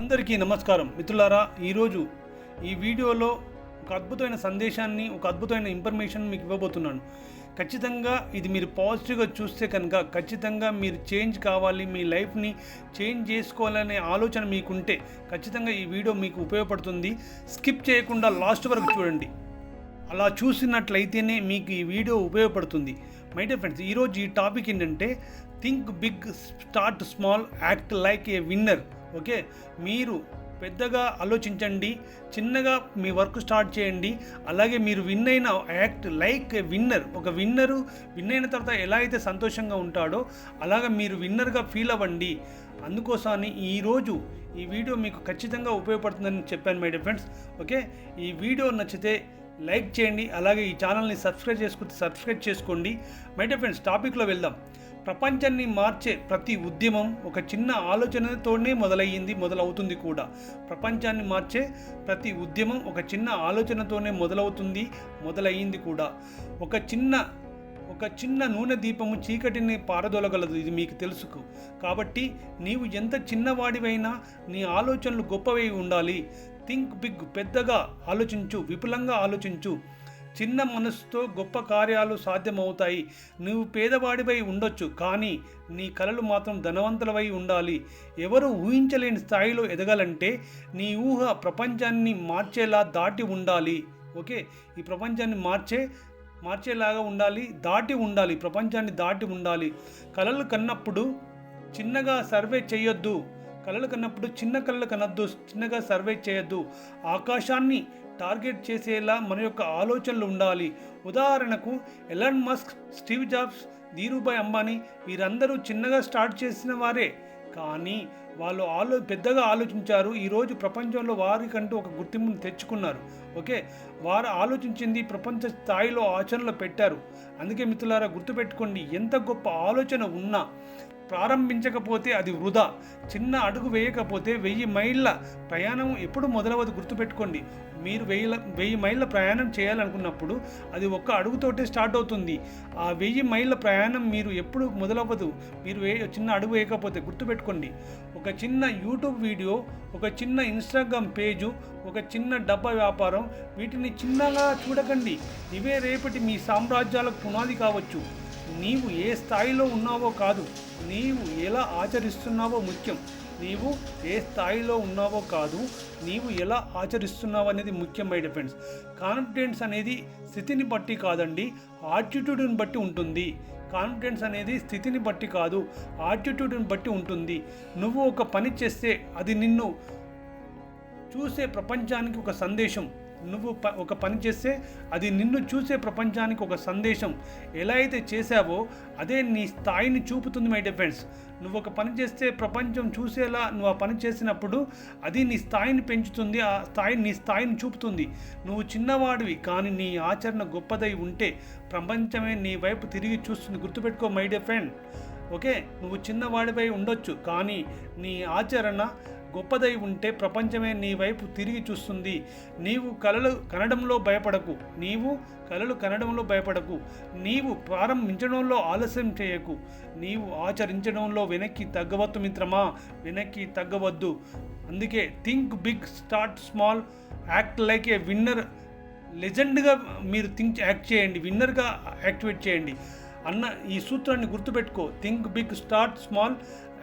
అందరికీ నమస్కారం. మిత్రులారా ఈరోజు ఈ వీడియోలో ఒక అద్భుతమైన సందేశాన్ని ఒక అద్భుతమైన ఇన్ఫర్మేషన్ మీకు ఇవ్వబోతున్నాను. ఖచ్చితంగా ఇది మీరు పాజిటివ్గా చూస్తే కనుక ఖచ్చితంగా మీరు చేంజ్ కావాలి మీ లైఫ్ని చేంజ్ చేసుకోవాలనే ఆలోచన మీకుంటే ఖచ్చితంగా ఈ వీడియో మీకు ఉపయోగపడుతుంది. స్కిప్ చేయకుండా లాస్ట్ వరకు చూడండి. అలా చూసినట్లయితేనే మీకు ఈ వీడియో ఉపయోగపడుతుంది. మై డియర్ ఫ్రెండ్స్ ఈరోజు ఈ టాపిక్ ఏంటంటే think big start small act like a winner okay? మీరు పెద్దగా ఆలోచించండి చిన్నగా మీ వర్క్ స్టార్ట్ చేయండి అలాగే మీరు విన్ అయిన యాక్ట్ లైక్ ఏ విన్నర్ ఒక విన్నరు విన్ అయిన తర్వాత ఎలా అయితే సంతోషంగా ఉంటాడో అలాగా మీరు విన్నర్గా ఫీల్ అవ్వండి. అందుకోసమని ఈరోజు ఈ వీడియో మీకు ఖచ్చితంగా ఉపయోగపడుతుందని చెప్పాను మై డియర్ ఫ్రెండ్స్. ఓకే? ఈ వీడియో నచ్చితే లైక్ చేయండి అలాగే ఈ ఛానల్ని సబ్స్క్రైబ్ చేసుకుంటే సబ్స్క్రైబ్ చేసుకోండి. మై డియర్ ఫ్రెండ్స్ టాపిక్లో వెళ్దాం. ప్రపంచాన్ని మార్చే ప్రతి ఉద్యమం ఒక చిన్న ఆలోచనతోనే మొదలయ్యింది మొదలవుతుంది కూడా. ప్రపంచాన్ని మార్చే ప్రతి ఉద్యమం ఒక చిన్న ఆలోచనతోనే మొదలవుతుంది మొదలయ్యింది కూడా. ఒక చిన్న ఒక చిన్న నూనె దీపము చీకటిని పారదోలగలదు ఇది మీకు తెలుసుకు. కాబట్టి నీవు ఎంత చిన్నవాడివైనా నీ ఆలోచనలు గొప్పవై ఉండాలి. థింక్ బిగ్ పెద్దగా ఆలోచించు విపులంగా ఆలోచించు. చిన్న మనసుతో గొప్ప కార్యాలు సాధ్యమవుతాయి. నువ్వు పేదవాడివై ఉండొచ్చు కానీ నీ కలలు మాత్రం ధనవంతులవై ఉండాలి. ఎవరు ఊహించలేని స్థాయిలో ఎదగాలంటే నీ ఊహ ప్రపంచాన్ని మార్చేలా దాటి ఉండాలి. ఓకే? ఈ ప్రపంచాన్ని మార్చే మార్చేలాగా ఉండాలి దాటి ఉండాలి ప్రపంచాన్ని దాటి ఉండాలి. కలలు కన్నప్పుడు చిన్నగా సర్వే చేయొద్దు. కలలు కన్నప్పుడు చిన్న కళలు కనద్దు చిన్నగా సర్వే చేయొద్దు. ఆకాశాన్ని టార్గెట్ చేసేలా మన యొక్క ఆలోచనలు ఉండాలి. ఉదాహరణకు Elon Musk Steve Jobs Dhirubhai Ambani వీరందరూ చిన్నగా స్టార్ట్ చేసిన వారే. కానీ వాళ్ళు ఆలో పెద్దగా ఆలోచించారు. ఈరోజు ప్రపంచంలో వారికంటూ ఒక గుర్తింపును తెచ్చుకున్నారు. ఓకే? వారు ఆలోచించింది ప్రపంచ స్థాయిలో ఆచరణలో పెట్టారు. అందుకే మిత్రులారా గుర్తుపెట్టుకోండి ఎంత గొప్ప ఆలోచన ఉన్నా ప్రారంభించకపోతే అది వృధా. చిన్న అడుగు వేయకపోతే వెయ్యి మైళ్ళ ప్రయాణం ఎప్పుడు మొదలవదు గుర్తుపెట్టుకోండి. మీరు వెయ్యి వెయ్యి మైళ్ళ ప్రయాణం చేయాలనుకున్నప్పుడు అది ఒక్క అడుగుతోటే స్టార్ట్ అవుతుంది. ఆ వెయ్యి మైళ్ళ ప్రయాణం మీరు ఎప్పుడు మొదలవ్వదు. మీరు వే చిన్న అడుగు వేయకపోతే గుర్తుపెట్టుకోండి. ఒక చిన్న యూట్యూబ్ వీడియో ఒక చిన్న ఇన్స్టాగ్రామ్ పేజు ఒక చిన్న డబ్బా వ్యాపారం వీటిని చిన్నగా చూడకండి. ఇవే రేపటి మీ సామ్రాజ్యాలకు పునాది కావచ్చు. నీవు ఏ స్థాయిలో ఉన్నావో కాదు. నీవు ఎలా ఆచరిస్తున్నావో ముఖ్యం. నీవు ఏ స్థాయిలో ఉన్నావో కాదు. నీవు ఎలా ఆచరిస్తున్నావు అనేది ముఖ్యం మై డిఫెన్స్ కాన్ఫిడెన్స్ అనేది స్థితిని బట్టి కాదండి ఆటిట్యూడ్ని బట్టి ఉంటుంది. కాన్ఫిడెన్స్ అనేది స్థితిని బట్టి కాదు ఆటిట్యూడ్ని బట్టి ఉంటుంది. నువ్వు ఒక పని చేస్తే అది నిన్ను చూసే ప్రపంచానికి ఒక సందేశం. నువ్వు ప ఒక పని చేస్తే అది నిన్ను చూసే ప్రపంచానికి ఒక సందేశం. ఎలా అయితే చేశావో అదే నీ స్థాయిని చూపుతుంది మై డిఫెన్స్ నువ్వు ఒక పని చేస్తే ప్రపంచం చూసేలా నువ్వు ఆ పని చేసినప్పుడు అది నీ స్థాయిని పెంచుతుంది ఆ స్థాయి నీ స్థాయిని చూపుతుంది. నువ్వు చిన్నవాడివి కానీ నీ ఆచరణ గొప్పదై ఉంటే ప్రపంచమే నీ వైపు తిరిగి చూస్తుంది. గుర్తుపెట్టుకో మై డియర్ ఫ్రెండ్ ఓకే? నువ్వు చిన్నవాడిపై ఉండొచ్చు కానీ నీ ఆచరణ గొప్పదై ఉంటే ప్రపంచమే నీ వైపు తిరిగి చూస్తుంది. నీవు కలలు కనడంలో భయపడకు. నీవు కలలు కనడంలో భయపడకు. నీవు ప్రారంభించడంలో ఆలస్యం చేయకు. నీవు ఆచరించడంలో వెనక్కి తగ్గవద్దు మిత్రమా. వెనక్కి తగ్గవద్దు. అందుకే think big start small act like a winner. లెజెండ్గా మీరు థింక్ యాక్ట్ చేయండి. విన్నర్గా యాక్టివేట్ చేయండి. అన్న ఈ సూత్రాన్ని గుర్తుపెట్టుకో. Think big start small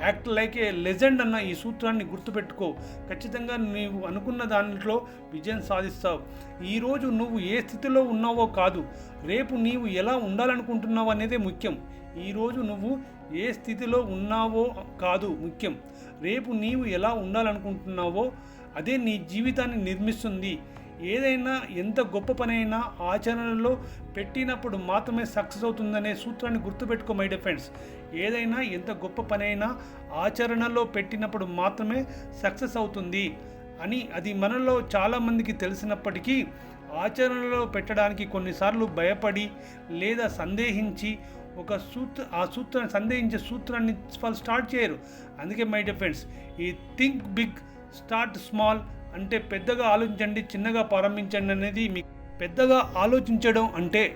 act like a legend అన్న ఈ సూత్రాన్ని గుర్తుపెట్టుకో. ఖచ్చితంగా నీవు అనుకున్న దాంట్లో విజయం సాధిస్తావు. ఈరోజు నువ్వు ఏ స్థితిలో ఉన్నావో కాదు. రేపు నీవు ఎలా ఉండాలనుకుంటున్నావు అనేదే ముఖ్యం. ఈరోజు నువ్వు ఏ స్థితిలో ఉన్నావో కాదు ముఖ్యం. రేపు నీవు ఎలా ఉండాలనుకుంటున్నావో అదే నీ జీవితాన్ని నిర్మిస్తుంది. ఏదైనా ఎంత గొప్ప పనైనా ఆచరణలో పెట్టినప్పుడు మాత్రమే సక్సెస్ అవుతుందనే సూత్రాన్ని గుర్తుపెట్టుకో మై డిఫెండ్స్ ఏదైనా ఎంత గొప్ప పనైనా ఆచరణలో పెట్టినప్పుడు మాత్రమే సక్సెస్ అవుతుంది అని అది మనలో చాలామందికి తెలిసినప్పటికీ ఆచరణలో పెట్టడానికి కొన్నిసార్లు భయపడి లేదా సందేహించి ఒక సూత్ర ఆ సూత్రాన్ని సందేహించే సూత్రాన్ని వాళ్ళు స్టార్ట్ చేయరు. అందుకే మై ఫ్రెండ్స్ ఈ థింక్ బిగ్ స్టార్ట్ స్మాల్ అంటే పెద్దగా ఆలోచించండి చిన్నగా ప్రారంభించండి అనేది మీ పెద్దగా ఆలోచించడం అంటే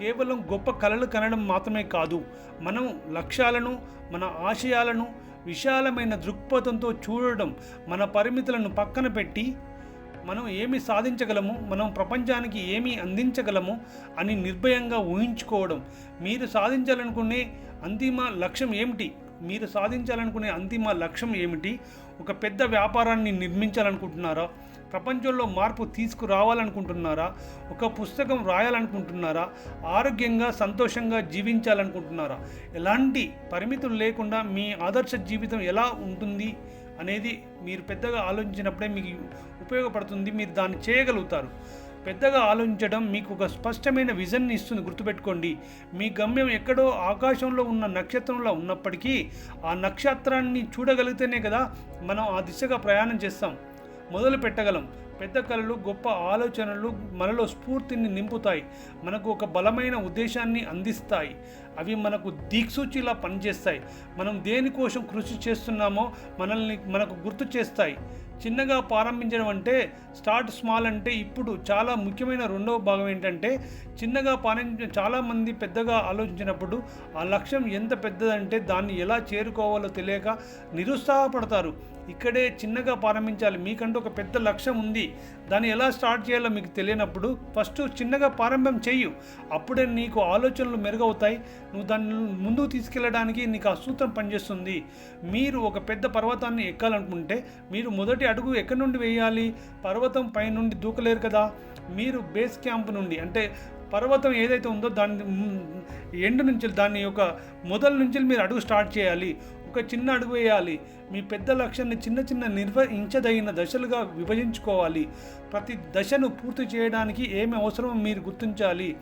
కేవలం గొప్ప కళలు కనడం మాత్రమే కాదు మనం లక్ష్యాలను మన ఆశయాలను విశాలమైన దృక్పథంతో చూడడం మన పరిమితులను పక్కన పెట్టి మనం ఏమి సాధించగలము మనం ప్రపంచానికి ఏమి అందించగలము అని నిర్భయంగా ఊహించుకోవడం. మీరు సాధించాలనుకునే అంతిమ లక్ష్యం ఏమిటి? మీరు సాధించాలనుకునే అంతిమ లక్ష్యం ఏమిటి? ఒక పెద్ద వ్యాపారాన్ని నిర్మించాలనుకుంటున్నారా? ప్రపంచంలో మార్పు తీసుకురావాలనుకుంటున్నారా? ఒక పుస్తకం రాయాలనుకుంటున్నారా? ఆరోగ్యంగా సంతోషంగా జీవించాలనుకుంటున్నారా? ఎలాంటి పరిమితులు లేకుండా మీ ఆదర్శ జీవితం ఎలా ఉంటుంది అనేది మీరు పెద్దగా ఆలోచించినప్పుడే మీకు ఉపయోగపడుతుంది. మీరు దాన్ని చేయగలుగుతారు. పెద్దగా ఆలోచించడం మీకు ఒక స్పష్టమైన విజన్ని ఇస్తుంది గుర్తుపెట్టుకోండి. మీ గమ్యం ఎక్కడో ఆకాశంలో ఉన్న నక్షత్రంలో ఉన్నప్పటికీ ఆ నక్షత్రాన్ని చూడగలిగితేనే కదా మనం ఆ దిశగా ప్రయాణం చేస్తాం. మొదలు పెట్టగలం. పెద్ద కళలు గొప్ప ఆలోచనలు మనలో స్ఫూర్తిని నింపుతాయి. మనకు ఒక బలమైన ఉద్దేశాన్ని అందిస్తాయి. అవి మనకు దీక్సూచిలా పనిచేస్తాయి. మనం దేనికోసం కృషి చేస్తున్నామో మనల్ని మనకు గుర్తు చేస్తాయి. చిన్నగా ప్రారంభించడం అంటే స్టార్ట్ స్మాల్ అంటే ఇప్పుడు చాలా ముఖ్యమైన రెండవ భాగం ఏంటంటే చిన్నగా ప్రారంభించిన చాలామంది పెద్దగా ఆలోచించినప్పుడు ఆ లక్ష్యం ఎంత పెద్దదంటే దాన్ని ఎలా చేరుకోవాలో తెలియక నిరుత్సాహపడతారు. ఇక్కడే చిన్నగా ప్రారంభించాలి. మీకంటూ ఒక పెద్ద లక్ష్యం ఉంది. దాన్ని ఎలా స్టార్ట్ చేయాలో మీకు తెలియనప్పుడు ఫస్ట్ చిన్నగా ప్రారంభం చేయు అప్పుడే నీకు ఆలోచనలు మెరుగవుతాయి. నువ్వు దాన్ని ముందుకు తీసుకెళ్ళడానికి నీకు ఆ సూత్రం పనిచేస్తుంది. మీరు ఒక పెద్ద పర్వతాన్ని ఎక్కాలనుకుంటే మీరు మొదటి అడుగు ఎక్కడి నుండి వేయాలి? పర్వతం పై నుండి దూకలేరు కదా. మీరు బేస్ క్యాంప్ నుండి అంటే పర్వతం ఏదైతే ఉందో దాని ఎండ్ నుంచి దాని యొక్క మొదల నుంచి మీరు అడుగు స్టార్ట్ చేయాలి. ఒక చిన్న అడుగు వేయాలి. మీ పెద్ద లక్ష్యాన్ని చిన్న చిన్న నిర్వహించదగిన దశలుగా విభజించుకోవాలి. ప్రతి దశను పూర్తి చేయడానికి ఏమి అవసరమో మీరు గుర్తించాలి.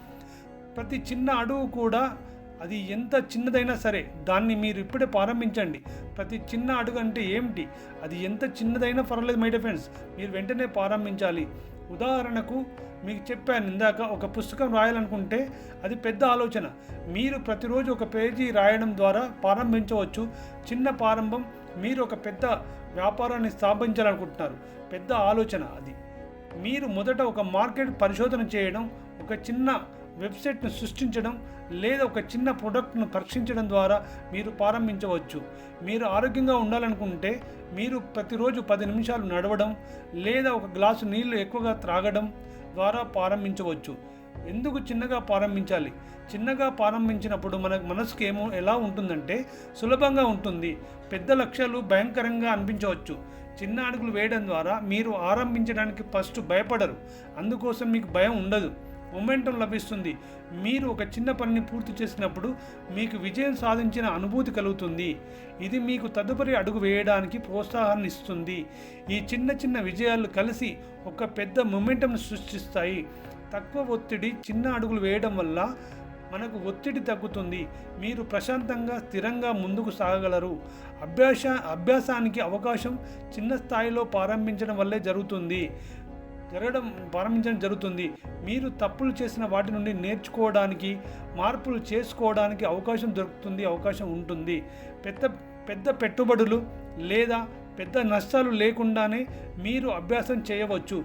ప్రతి చిన్న అడుగు కూడా అది ఎంత చిన్నదైనా సరే దాన్ని మీరు ఇప్పుడే ప్రారంభించండి. ప్రతి చిన్న అడుగు అంటే ఏమిటి? అది ఎంత చిన్నదైనా పర్వాలేదు మై ఫ్రెండ్స్ మీరు వెంటనే ప్రారంభించాలి. ఉదాహరణకు మీకు చెప్పాను ఇందాక ఒక పుస్తకం రాయాలనుకుంటే అది పెద్ద ఆలోచన. మీరు ప్రతిరోజు ఒక పేజీ రాయడం ద్వారా ప్రారంభించవచ్చు. చిన్న ప్రారంభం మీరు ఒక పెద్ద వ్యాపారాన్ని స్థాపించాలనుకుంటున్నారు. పెద్ద ఆలోచన అది. మీరు మొదట ఒక మార్కెట్ పరిశోధన చేయడం ఒక చిన్న వెబ్సైట్ను సృష్టించడం లేదా ఒక చిన్న ప్రోడక్ట్ను పరీక్షించడం ద్వారా మీరు ప్రారంభించవచ్చు. మీరు ఆరోగ్యంగా ఉండాలనుకుంటే మీరు ప్రతిరోజు పది నిమిషాలు నడవడం లేదా ఒక గ్లాసు నీళ్ళు ఎక్కువగా త్రాగడం ద్వారా ప్రారంభించవచ్చు. ఎందుకు చిన్నగా ప్రారంభించాలి? చిన్నగా ప్రారంభించినప్పుడు మన మనసుకి ఏమో ఎలా ఉంటుందంటే సులభంగా ఉంటుంది. పెద్ద లక్ష్యాలు భయంకరంగా అనిపించవచ్చు. చిన్న అడుగులు వేయడం ద్వారా మీరు ఆరంభించడానికి ఫస్ట్ భయపడరు. అందుకోసం మీకు భయం ఉండదు. మొమెంటం లభిస్తుంది. మీరు ఒక చిన్న పనిని పూర్తి చేసినప్పుడు మీకు విజయం సాధించిన అనుభూతి కలుగుతుంది. ఇది మీకు తదుపరి అడుగు వేయడానికి ప్రోత్సాహాన్ని ఇస్తుంది. ఈ చిన్న చిన్న విజయాలు కలిసి ఒక పెద్ద మొమెంటంను సృష్టిస్తాయి. తక్కువ ఒత్తిడి చిన్న అడుగులు వేయడం వల్ల మనకు ఒత్తిడి తగ్గుతుంది. మీరు ప్రశాంతంగా స్థిరంగా ముందుకు సాగగలరు. అభ్యాస అభ్యాసానికి అవకాశం చిన్న స్థాయిలో ప్రారంభించడం వల్లే జరుగుతుంది. జరగడం ప్రారంభించడం జరుగుతుంది. మీరు తప్పులు చేసిన వాటి నుండి నేర్చుకోవడానికి మార్పులు చేసుకోవడానికి అవకాశం దొరుకుతుంది అవకాశం ఉంటుంది. పెద్ద పెద్ద పెట్టుబడులు లేదా పెద్ద నష్టాలు లేకుండానే మీరు అభ్యాసం చేయవచ్చు.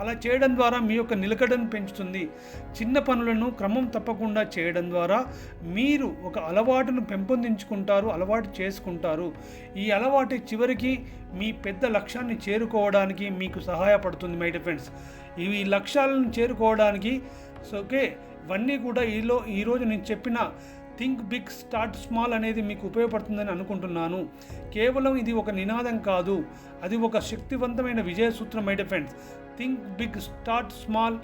అలా చేయడం ద్వారా మీ యొక్క నిలకడను పెంచుతుంది. చిన్న పనులను క్రమం తప్పకుండా చేయడం ద్వారా మీరు ఒక అలవాటును పెంపొందించుకుంటారు అలవాటు చేసుకుంటారు. ఈ అలవాటు చివరికి మీ పెద్ద లక్ష్యాన్ని చేరుకోవడానికి మీకు సహాయపడుతుంది మై ఫ్రెండ్స్ ఇవి లక్ష్యాలను చేరుకోవడానికి సో ఓకే ఇవన్నీ కూడా ఈలో ఈరోజు నేను చెప్పిన థింక్ బిగ్ స్టార్ట్ స్మాల్ అనేది మీకు ఉపయోగపడుతుందని అనుకుంటున్నాను. కేవలం ఇది ఒక నినాదం కాదు. అది ఒక శక్తివంతమైన విజయ సూత్రం my friends think big start small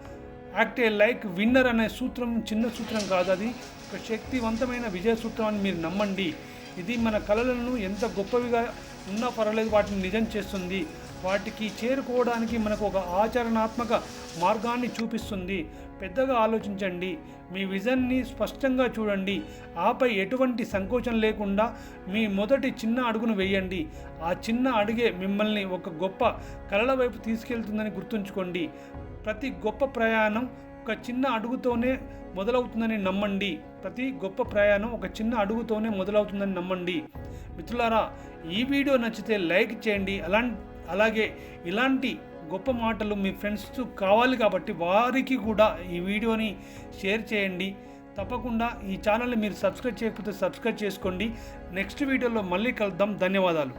act a like winner అనే సూత్రం చిన్న సూత్రం కాదు అది. ఒక శక్తివంతమైన విజయ సూత్రం అని మీరు నమ్మండి. ఇది మన కళలను ఎంత గొప్పవిగా ఉన్నా పర్వాలేదు వాటిని నిజం చేస్తుంది. వాటికి చేరుకోవడానికి మనకు ఒక ఆచరణాత్మక మార్గాన్ని చూపిస్తుంది. పెద్దగా ఆలోచించండి. మీ విజన్ని స్పష్టంగా చూడండి. ఆపై ఎటువంటి సంకోచం లేకుండా మీ మొదటి చిన్న అడుగును వేయండి. ఆ చిన్న అడుగే మిమ్మల్ని ఒక గొప్ప కళల వైపు తీసుకెళ్తుందని గుర్తుంచుకోండి. ప్రతి గొప్ప ప్రయాణం ఒక చిన్న అడుగుతోనే మొదలవుతుందని నమ్మండి. ప్రతి గొప్ప ప్రయాణం ఒక చిన్న అడుగుతోనే మొదలవుతుందని నమ్మండి. మిత్రులారా ఈ వీడియో నచ్చితే లైక్ చేయండి. అలా అలాగే ఇలాంటి గొప్ప మాటలు మీ ఫ్రెండ్స్ కావాలి కాబట్టి వారికి కూడా ఈ వీడియోని షేర్ చేయండి. తప్పకుండా ఈ ఛానల్ని మీరు సబ్స్క్రైబ్ చేయకపోతే సబ్స్క్రైబ్ చేసుకోండి. నెక్స్ట్ వీడియోలో మళ్ళీ కలుద్దాం. ధన్యవాదాలు.